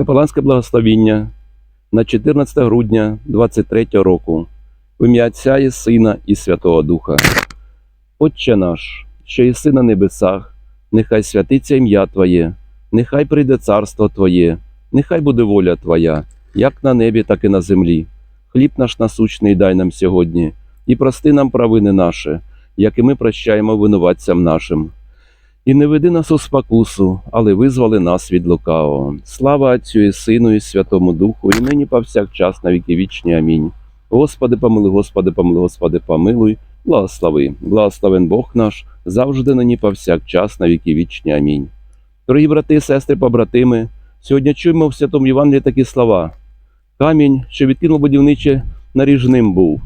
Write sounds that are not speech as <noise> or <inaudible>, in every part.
Капеланське благословіння на 14 грудня 23 року в ім'я Отця і Сина і Святого Духа. Отче наш, що єси на небесах, нехай святиться ім'я Твоє, нехай прийде царство Твоє, нехай буде воля Твоя, як на небі, так і на землі. Хліб наш насущний дай нам сьогодні, і прости нам провини наші, як і ми прощаємо винуватцям нашим. І не веди нас у спокусу, але визвали нас від лукавого. Слава Отцю і Сину, і Святому Духу, і нині повсякчас на віки вічні. Амінь. Господи, помилуй, Господи, помилуй, Господи, помилуй, благослови, благословен Бог наш, завжди нині повсякчас на віки вічні. Амінь. Дорогі брати, сестри, побратими, сьогодні чуємо в Святому Євангелії такі слова. Камінь, що відкинув будівниче, наріжним був,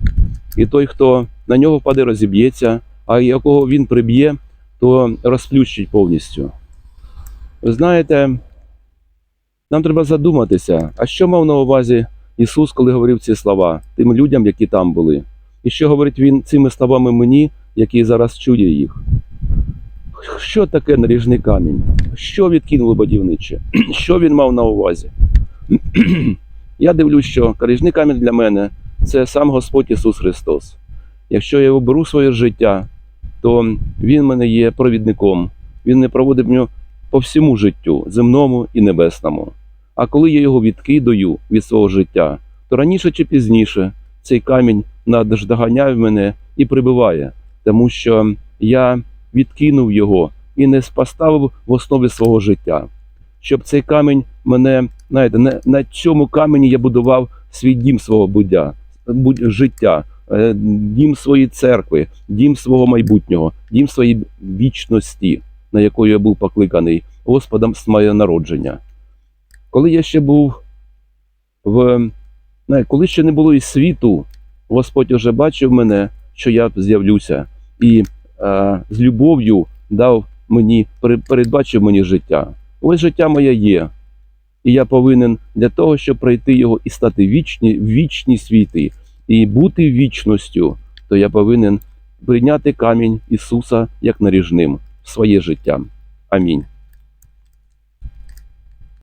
і той, хто на нього впаде, розіб'ється, а якого він приб'є, то розплющить повністю. Ви знаєте, нам треба задуматися, а що мав на увазі Ісус, коли говорив ці слова тим людям, які там були? І що говорить Він цими словами мені, який зараз чує їх? Що таке наріжний камінь? Що відкинуло будівниче? <clears throat> Що він мав на увазі? <clears throat> Я дивлюсь, що наріжний камінь для мене це сам Господь Ісус Христос. Якщо я оберу своє життя, то він мене є провідником. Він не проводить мене по всьому життю, земному і небесному. А коли я його відкидаю від свого життя, то раніше чи пізніше цей камінь наздоганяє мене і прибиває, тому що я відкинув його і не поставив в основі свого життя. Щоб цей камінь мене, знаєте, на, на цьому камені я будував свій дім свого будя, будь, життя, дім своєї церкви, дім свого майбутнього, дім своєї вічності, на яку я був покликаний Господом з моє народження. Коли я ще був в коли ще не було і світу, Господь уже бачив мене, що я з'явлюся, і е, з любов'ю дав мені, передбачив мені життя. Ось життя моє є. І я повинен для того, щоб пройти його і стати вічні, вічні світи, і бути вічністю, то я повинен прийняти камінь Ісуса як наріжним в своє життя. Амінь.